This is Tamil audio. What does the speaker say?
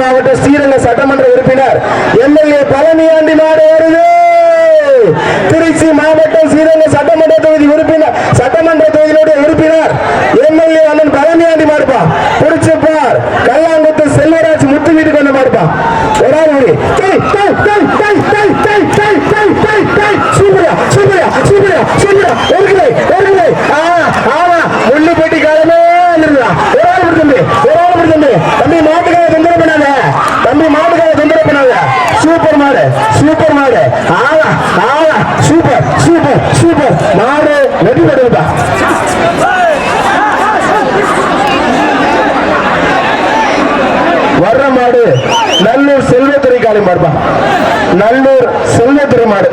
மாவட்ட ஸ்ரீரங்க சட்டமன்ற உறுப்பினர் எம்எல்ஏ பழனியாண்டி நாடு வருது. திருச்சி மாவட்டம் ஸ்ரீரங்க சட்டமன்ற தொகுதி உறுப்பினர் சட்டமன்ற தொகுதியினுடைய உறுப்பினர் எம்எல்ஏ அண்ணன் பழனியாண்டி மாடுப்பா. புடிச்சுப்பார் கல்லாங்குத்து செல்வராஜ் முத்து வீட்டுக்கு வந்து மாடுப்பா. ஒரு தம்பி மாடுகளை தொந்தரவு பண்ணாத சூப்பர் மாடு சூப்பர் மாடு. ஆளா ஆளா. சூப்பர் சூப்பர் சூப்பர் மாடு வெற்றி பெறுவதா வர்ற மாடு நல்லூர் செல்வத்துறை காளி மாடுப்பா. நல்லூர் செல்வத்துறை மாடு.